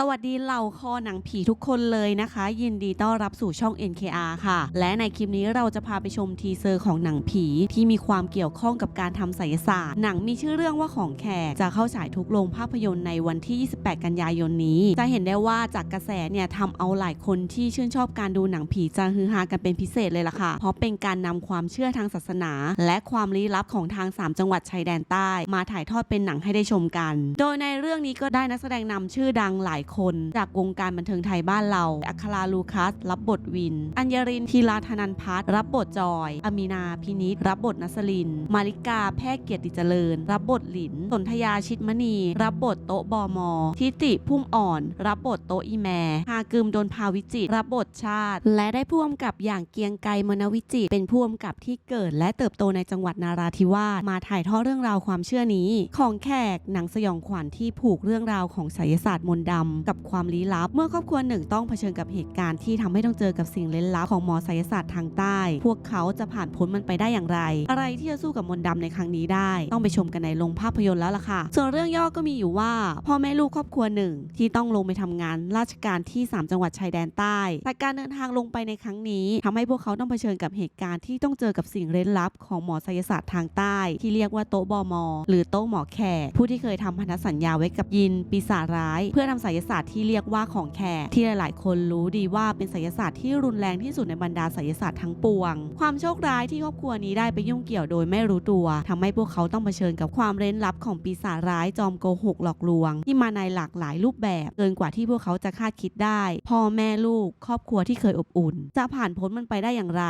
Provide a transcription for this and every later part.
สวัสดีเหล่าคอหนังผีทุกคนเลยนะคะ ยินดีต้อนรับสู่ช่อง NKR ค่ะ และในคลิปนี้เราจะพาไปชมทีเซอร์ของหนังผีที่มีความเกี่ยวข้องกับการทำไสยศาสตร์หนังมีชื่อเรื่องว่าของแขกจะเข้าฉายทุกโรงภาพยนตร์ในวันที่ 28 กันยายนนี้ จะเห็นได้ว่าจากกระแสเนี่ยทำเอาหลายคนที่ชื่นชอบการดูหนังผีจะฮือฮากันเป็นพิเศษเลยล่ะค่ะ เพราะเป็นการนำความเชื่อทางศาสนา และความลี้ลับของทาง 3 จังหวัดชายแดนใต้ มาถ่ายทอดเป็นหนังให้ได้ชมกัน โดยในเรื่องนี้ก็ได้นักแสดงนำชื่อดังหลายคน จากวงการบันเทิงไทยบ้านเรา อัคราลูคัส รับบทวิน อัญญรินทีลาธนันพัฒน์รับบทจอยอามีนาพินิษรับบทนัสลิน มาริกาแพทย์เกียรติเจริญ รับบทหลิน สนธยาชิดมณี รับบทโต๊ะบอมอทิติพุ่มอ่อน รับบทโต๊ะอีแมฮากึมโดนพาวิจิตรับบทชาติ และได้พ่วงกับอย่างเกียงไกรมนวิจิตเป็นพ่วงกับที่เกิดและเติบโตในจังหวัดนาราธิวาสมาถ่ายทอดเรื่องราวความเชื่อนี้ ของแขกหนังสยองขวัญที่ผูกเรื่องราวของไสยศาสตร์มนต์ดำกับความลี้ลับ เมื่อครอบครัวหนึ่งต้องเผชิญกับเหตุการณ์ที่ทำให้ต้องเจอกับสิ่งเล่นลับของหมอไสยศาสตร์ทางใต้ พวกเขาจะผ่านพ้นมันไปได้อย่างไร อะไรที่จะสู้กับมนต์ดำในครั้งนี้ได้ ต้องไปชมกันในโรงภาพยนตร์แล้วล่ะค่ะ ส่วนเรื่องย่อก็มีอยู่ว่า พ่อแม่ลูกครอบครัวหนึ่งที่ต้องลงไปทำงานราชการที่ 3 จังหวัดชายแดนใต้ แต่การเดินทางลงไปในครั้งนี้ทำให้พวกเขาต้องเผชิญกับเหตุการณ์ที่ต้องเจอกับสิ่งเร้นลับ ของหมอไสยศาสตร์ทางใต้ ที่เรียกว่าโต๊ะบอมอหรือโต๊ะหมอแขกผู้ที่เคยทำพันธสัญญาไว้กับยินปีศาจร้าย เพื่อทำไสยศาสตร์ที่เรียกว่าของแขกที่หลาย ๆ คนรู้ดีว่าเป็นไสยศาสตร์ที่รุนแรงที่สุดในบรรดาไสยศาสตร์ทั้งปวง ความโชคร้ายที่ครอบครัวนี้ได้ไปยุ่งเกี่ยวโดยไม่รู้ตัวทำให้พวกเขาต้องเผชิญกับความเร้นลับของปีศาจร้ายจอมโกหกหลอกลวง ที่มาในหลากหลายรูปแบบเกินกว่าที่พวกเขาจะคาดคิดได้ พ่อแม่ลูก ครอบครัวที่เคยอบอุ่น จะผ่านพ้นมันไปได้อย่างไร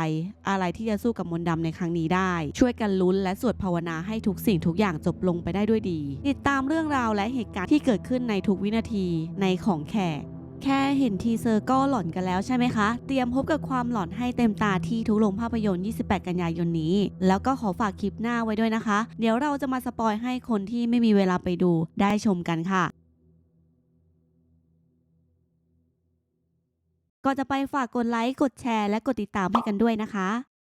อะไรที่จะสู้กับมนต์ดำในครั้งนี้ได้ ช่วยกันลุ้นและสวดภาวนาให้ทุกสิ่งทุกอย่างจบลงไปได้ด้วยดี ติดตามเรื่องราวและเหตุการณ์ที่เกิดขึ้นในทุกวินาที ในของแขก แค่เห็นทีเซอร์ก็หลอนกันแล้วใช่ไหมคะ เตรียมพบกับความหลอนให้เต็มตาที่ทุกโรงภาพยนตร์ 28 กันยายนนี้ แล้วก็ขอฝากคลิปหน้าไว้ด้วยนะคะ เดี๋ยวเราจะมาสปอยให้คนที่ไม่มีเวลาไปดูได้ชมกันค่ะก็จะไปฝากกดไลค์ กดแชร์ และกดติดตามให้กันด้วยนะคะ